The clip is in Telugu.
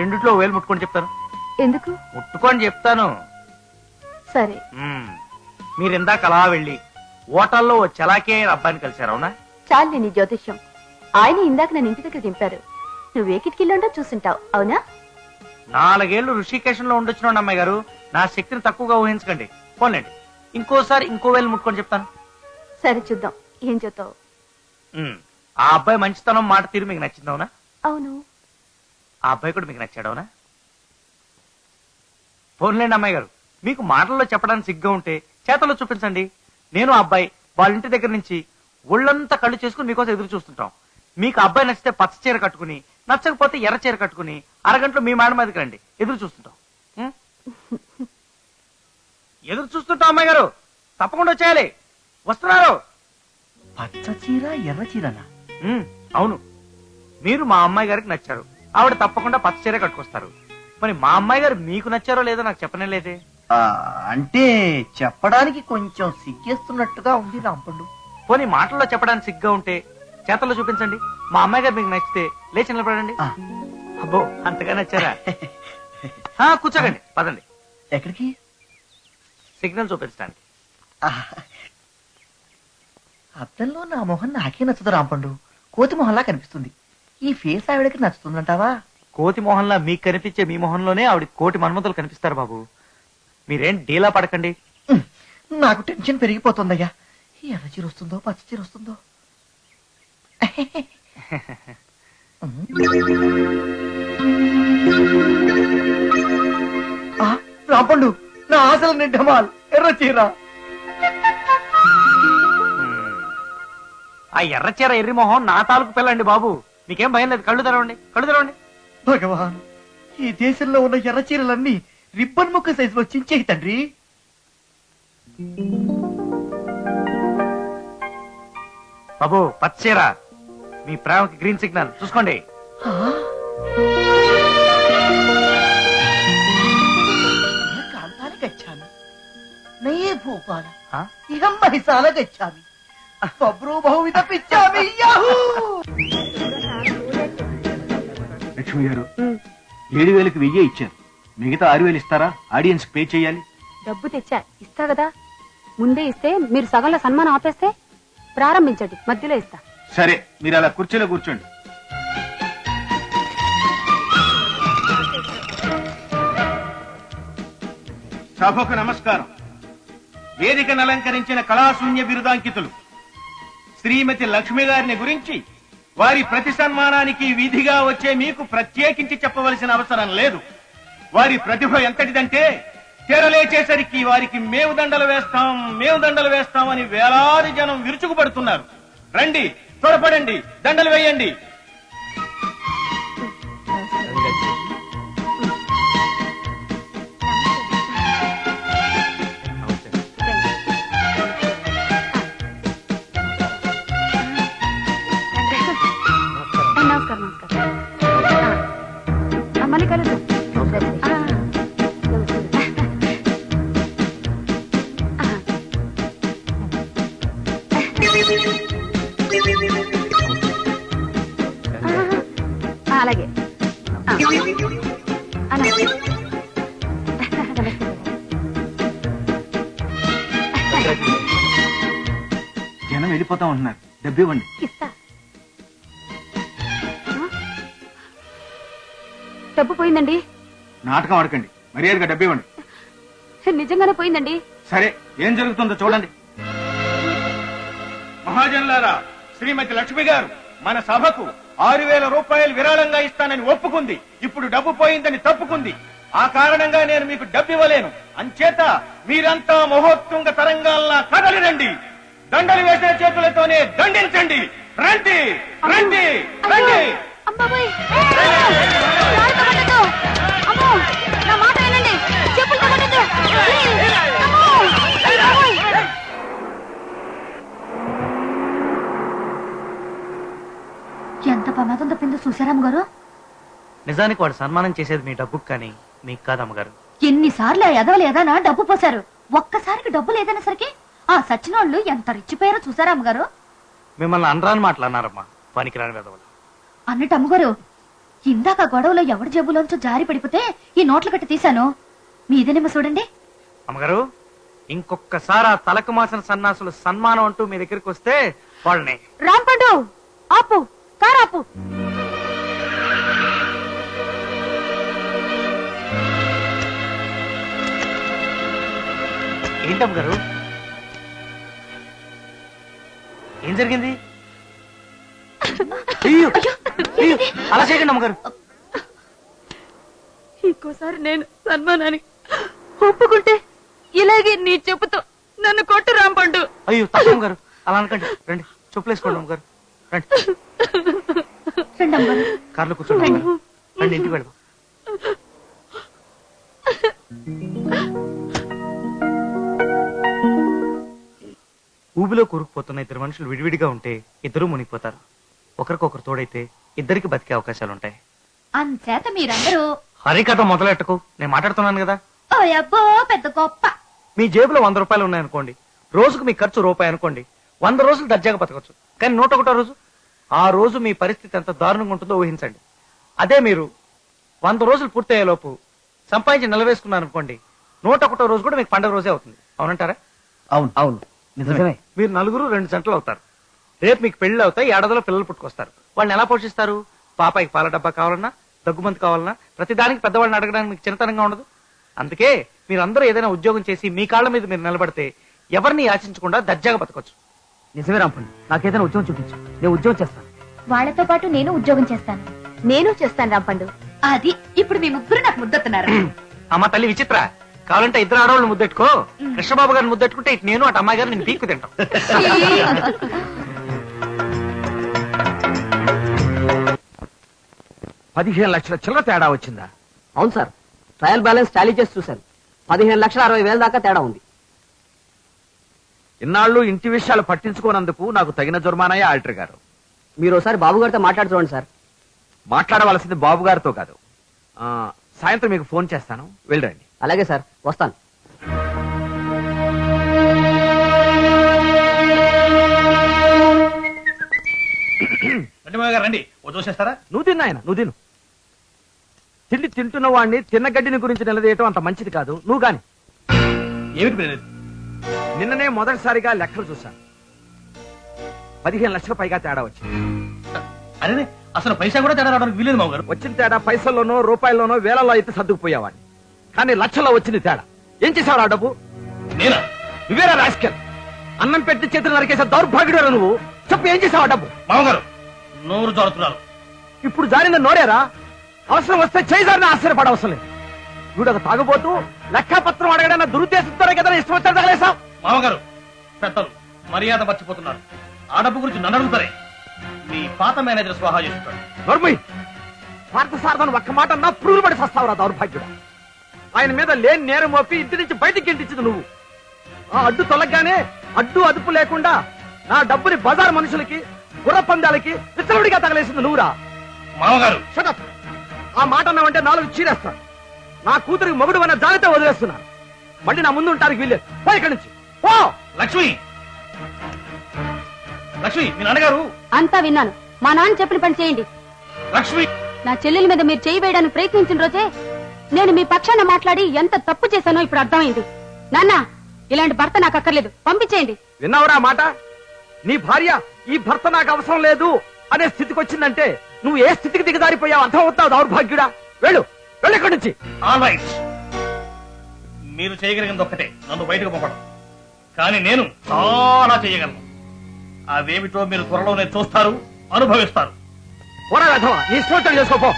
రెండిట్లో వేలు ముట్టుకొని చెప్తాను ఎందుకు? ముట్టుకొని చెప్తాను. సరే. మీరు ఇందాక అలా వెళ్ళి హోటల్లో ఓ చలాకీ అబ్బాయిని కలిశారు అవునా? చాలు నీ జ్యోతిష్యం. ఆయన ఇందాక నన్ను ఇంటి దగ్గర దింపారు. నువ్వే కిటికీలో చూసుంటావు అవునా? నాలుగేళ్ళు ఋషికేశంలో ఉండొచ్చిన అమ్మాయి గారు నా శక్తిని తక్కువగా ఊహించకండి. పోన్లేండి. ఇంకోసారి ఇంకో వేలు ముట్టుకొని చెప్తాను. సరే చూద్దాం. ఏం చెప్తావు. ఆ అబ్బాయి మంచితనం మాట తీరు మీకు నచ్చింది అవునా? అవును. ఆ అబ్బాయి కూడా మీకు నచ్చాడు అవునా? అమ్మాయి గారు. మీకు మాటల్లో చెప్పడానికి సిగ్గా ఉంటే చేతల్లో చూపించండి. నేను అబ్బాయి వాళ్ళ ఇంటి దగ్గర నుంచి ఒళ్ళంతా కళ్ళు చేసుకుని మీకోసం ఎదురు చూస్తుంటాం. మీకు అబ్బాయి నచ్చితే పచ్చ చీర కట్టుకుని నచ్చకపోతే ఎర్ర చీర కట్టుకుని అరగంటలో మీ మేడం మీదకి రండి. ఎదురు చూస్తుంటాం. ఉం? ఎదురు చూస్తుంటాం అమ్మాయి గారు. తప్పకుండా వచ్చేయాలి. వస్తున్నారు. పచ్చ చీర ఎర్ర చీరనా? అవును. మీరు మా అమ్మాయి గారికి నచ్చారు. ఆవిడ తప్పకుండా పచ్చ చీర కట్టుకొస్తారు. మరి మా అమ్మాయి గారు మీకు నచ్చారో లేదో నాకు చెప్పనే లేదే. ఆ, అంటే చెప్పడానికి కొంచెం సిగ్గేస్తున్నట్టుగా ఉంది రాంపండు. పోనీ మాటల్లో చెప్పడానికి సిగ్గా ఉంటే చేతల్లో చూపించండి. మా అమ్మాయి గారు మీకు నచ్చితే లేచి నిలబడండి. ఆ, అబ్బో అంతగా నచ్చారా? ఆ, కూర్చోకండి. పదండి. ఎక్కడికి? సిగ్నల్ చూపించడానికి. ఆ, అద్దంలో నా మొహం నాకే నచ్చదు రాంపండు. కోతి మొహంలా కనిపిస్తుంది. ఈ ఫేస్ ఆవిడకి నచ్చుతుందంటావా? కోతి మొహంలా మీకు కనిపించే మీ మొహంలోనే ఆవిడ కోటి మన్మతులు కనిపిస్తారు బాబు. మీరేం డీలా పడకండి. నాకు టెన్షన్ పెరిగిపోతుందయ్యా. ఎర్ర చీర వస్తుందో పచ్చ చీర వస్తుందో. ఆ, రాంపండు నా ఆశలు నిడ్డమాల్ ఎర్ర చీర. ఆ ఎర్ర చీర ఎర్రి మొహం నా తాలూకు పిల్లండి బాబు. మీకేం భయం లేదు కళ్ళు తెరవండి కళ్ళు తెరవండి. భగవాన్ ఈ దేశంలో ఉన్న ఎర్ర చీరలన్నీ రిబ్బన్ ముక్క సైజులో చించేయి తండ్రి. బాబు పచ్చ చీర మీ ప్రేమకి గ్రీన్ సిగ్నల్ చూసుకోండి. కాంతాన్ని గచ్చామి నయే భూపాల. ఆ? ఇహం మహిసాల గచ్చామి బబ్రు బహువిధ పిచ్చామి యాహూ! లక్ష్మి గారు ఏడు వేలకు వెయ్యి ఇచ్చారు. మిగతా ఆరు వేలు ఇస్తారా? ఆడియన్స్ పే చేయాలి. డబ్బు తెచ్చా? ఇస్తా కదా. ముందే ఇస్తే మీరు సగంలో సన్మానం ఆపేస్తే ప్రారంభించండి. మధ్యలో ఇస్తా. సరే మీరు అలా కుర్చీలో కూర్చోండి. సభకు నమస్కారం. వేదికను అలంకరించిన కళాశూన్య బిరుదాంకితులు. శ్రీమతి లక్ష్మి గారిని గురించి వారి ప్రతి సన్మానానికి విధిగా వచ్చే మీకు ప్రత్యేకించి చెప్పవలసిన అవసరం లేదు. వారి ప్రతిభ ఎంతటిదంటే తెరలేచేసరికి వారికి మేము దండలు వేస్తాం మేము దండలు వేస్తాం అని వేలాది జనం విరుచుకుపడుతున్నారు. రండి త్వరపడండి దండలు వేయండి. జనం వెళ్ళిపోతా ఉంటున్నారు. డబ్బు ఇవ్వండి. ఇస్తా? డబ్బు పోయిందండి? నాటకం ఆడకండి. మర్యాదగా డబ్బు ఇవ్వండి. నిజంగానే పోయిందండి? సరే ఏం జరుగుతుందో చూడండి. మహాజనులారా శ్రీమతి లక్ష్మి గారు మన సభకు ఆరు వేల రూపాయలు విరాళంగా ఇస్తానని ఒప్పుకుంది. ఇప్పుడు డబ్బు పోయిందని తప్పుకుంది. ఆ కారణంగా నేను మీకు డబ్బు ఇవ్వలేను అంచేత మీరంతా మహోత్తుంగ తరంగాల్లా కదలి రండి దండలు వేసే చేతులతోనే దండించండి. రండి రండి రండి! ఎంత ప్రమాదం తప్పిందో చూసారామ్ గారు నిజానికి వాడు సన్మానం చేసేది మీ డబ్బుకు కానీ మీకు కాదు అమ్మగారు ఎన్నిసార్లు ఆ ఎదవలు ఏదైనా డబ్బు పోశారు? ఒక్కసారికి డబ్బు లేదనేసరికి ఆ సచ్చినోళ్ళు ఎంత రిచ్చిపోయారో చూసారా అమ్మగారు? మిమ్మల్ని అనరాని మాటలు అన్నారమ్మా పనికిరాని వెదవలు. అన్నట్టు అమ్మగారు ఇందాక గొడవలో ఎవడి జబ్బులోంచో జారి పడిపోతే ఈ నోట్ల కట్టి తీశాను. మీదేనేమో చూడండి. అమ్మగారు ఇంకొకసారి ఆ తలకు మాసిన సన్నాసులు సన్మానం అంటూ మీ దగ్గరికి వస్తే వాళ్ళని. రాంపండు ఆపు కారు ఆపు ఏంటి అమ్మగారు ఏం జరిగింది? అయ్యో, అయ్యో, అలా చేయకండి అమ్మగారు. ఇంకోసారి నేను సన్మానానికి ఒప్పుకుంటే ఇలాగే నీ చెప్పుతో నన్ను కొట్టు రాంపండు. అయ్యో తప్ప అమ్మగారు. అలా అనకండి. రండి. చెప్పులేసుకోండి అమ్మగారు. రండి. రండి అమ్మగారు కార్లో కూర్చోండి అమ్మగారు. రండి ఇంటికి వెళ్దాం ఊబిలో కూరుకుపోతున్న ఇద్దరు మనుషులు విడివిడిగా ఉంటే ఇద్దరూ మునిగిపోతారు. ఒకరికొకరు తోడైతే ఇద్దరికి బతికే అవకాశాలు ఉంటాయి అంచేత మీరందరూ హరికథ మొదలెట్టకు. నేను మాట్లాడుతున్నాను కదా. ఓ అబ్బో పెద్ద గొప్ప. మీ జేబులో వంద రూపాయలు ఉన్నాయనుకోండి. రోజుకు మీ ఖర్చు రూపాయి అనుకోండి వంద రోజులు దర్జాగా బతకచ్చు కానీ నూట ఒకటో రోజు? ఆ రోజు మీ పరిస్థితి ఎంత దారుణంగా ఉంటుందో ఊహించండి. అదే మీరు వంద రోజులు పూర్తయ్యేలోపు సంపాదించి నిలవేసుకున్నారు అనుకోండి నూట ఒకటో రోజు కూడా మీకు పండుగ రోజే అవుతుంది. అవునంటారా? అవును. అవును. నిజమే. మీరు నలుగురు రెండు జంటలు అవుతారు. రేపు మీకు పెళ్ళి అవుతాయి ఏడాదిలో పిల్లలు పుట్టుకొస్తారు. వాళ్ళని ఎలా పోషిస్తారు? పాపాయికి పాల డబ్బా కావాలన్నా దగ్గుమంది కావాలన్నా ప్రతిదానికి పెద్దవాళ్ళని అడగడానికి మీకు చిన్నతనంగా ఉండదు. అందుకే మీరందరూ ఏదైనా ఉద్యోగం చేసి మీ కాళ్ళ మీద మీరు నిలబడితే ఎవరిని యాచించకుండా దర్జాగా బతకొచ్చు. నిజమే రాంపండు నాకేదైనా ఉద్యోగం చూపించు. నేను ఉద్యోగం చేస్తాను. వాళ్ళతో పాటు నేను ఉద్యోగం చేస్తాను. నేను చేస్తాను రాంపండు. అది ఇప్పుడు మీ ముగ్గురు నాకు ముద్దతున్నారు. అమ్మ తల్లి విచిత్ర. కావాలంటే ఇద్దరు ఆడవాళ్ళు ముద్దెట్టుకో. కృష్ణబాబు గారిని ముద్దెట్టుకుంటే ఇటు నేను అటు అమ్మాయి గారు నేను పీక్కు తింటాం. పదిహేను లక్షల చిల్లర తేడా వచ్చిందా? అవును సార్. ట్రయల్ బ్యాలెన్స్ టాలీ చేసి చూశాను. పదిహేను లక్షల అరవై వేల దాకా తేడా ఉంది. ఇన్నాళ్ళు ఇంటి విషయాలు పట్టించుకోనందుకు నాకు తగిన జుర్మానాయే ఆల్టర్ గారు. మీరు ఒకసారి బాబు గారితో మాట్లాడి చూడండి సార్. మాట్లాడవలసింది బాబు గారితో కాదు. ఆ, సాయంత్రం మీకు ఫోన్ చేస్తాను. వెళ్ళండి అలాగే సార్ వస్తాను. రండి మామయ్య గారు రండి. ఓ చూసేస్తారా నువ్వు తిన్నా ఆయన నువ్వు తిను. తిండి తింటున్న వాడిని తిన్న గడ్డిని గురించి నిలదీయటం అంత మంచిది కాదు. నువ్వు గాని. ఏమిటి? నిన్ననే మొదటిసారిగా లెక్కలు చూశాను. పదిహేను లక్షల పైగా తేడా వచ్చింది. అరే అసలు పైసా కూడా తేడా రావడానికి వీలేదు మామగారు. వచ్చిన తేడా పైసల్లోనో రూపాయల్లోనో వేలలో అయితే సర్దుకుపోయేవాడిని. కానీ లక్షల్లో వచ్చింది తేడా. ఏం చేసావు ఆ డబ్బు? నేనా? నువ్వేరా రాస్కెల్ అన్నం పెట్టి చేతులు నరికేసే దౌర్భాగ్యుడు నువ్వు? చెప్పు ఏం చేసావు ఆ డబ్బు? మామగారు నోరు జారుతున్నారు. ఇప్పుడు జారిన నోరేరా? అవసరం వస్తే చేజారిన ఆశ్చర్యపడవసరం లేదు. వీడు ఒక తాగుబోతూ లెక్కపత్రం అడగడన్న దురుద్దేశంతోనే కదా ఇష్టం వచ్చాడు తగలేసావు మామగారు పెద్దలు మర్యాద మర్చిపోతున్నారు. ఆ డబ్బు గురించి నన్ను అడుగుతారే? మీ పాత మేనేజర్ స్వాహా చేస్తాడు నోర్మి పార్థసారథను ఒక్క మాట నా పురుగులు పడి సస్తావురా దౌర్భాగ్యుడు. ఆయన మీద లేని నేరం మోపి ఇంటి నుంచి బయటికి గెంటించదు నువ్వు. ఆ అడ్డు తొలగగానే అడ్డు అదుపు లేకుండా నా డబ్బుని బజార్ మనుషులకి గుర్ర పందాలకి విచ్చలవిడిగా తగలేసింది నువ్వురా. మామగారు. షటప్ ఆ మాట అన్నావంటే నాలుగు చీరేస్తాను నా కూతురికి మొగుడు అన్న జాగ్రత్త వదిలేస్తున్నాను మళ్ళీ నా ముందు ఉంటానికి వీల్లేదు. పో ఇక్కడి నుంచి. పో. లక్ష్మి. లక్ష్మి మీ నాన్నగారు. అంతా విన్నాను. మా నాన్న చెప్పిన పని చేయండి. లక్ష్మి. నా చెల్లెల మీద మీరు చేయి వేయడానికి ప్రయత్నించిన రోజే నేను మీ పక్షాన మాట్లాడి ఎంత తప్పు చేశానో ఇప్పుడు అర్థమైంది. నాన్న ఇలాంటి భర్త నాకు అక్కర్లేదు. పంపించేయండి. విన్నావురా మాట? నీ భార్య ఈ భర్త నాకు అవసరం లేదు అనే స్థితికి వచ్చిందంటే నువ్వు ఏ స్థితికి దిగజారిపోయావు? అర్థం అవుతావు దౌర్భాగ్యుడా? వెళ్ళు. వెళ్ళు ఇక్కడి నుంచి. మీరు చేయగలిగింది ఒక్కటే. నన్ను బయటకు పంపడం. కానీ నేను చాలా చేయగలను. అవేమిటో మీరు త్వరలోనే చూస్తారు అనుభవిస్తారు. నీ వచ్చినట్టు చేసుకోపో.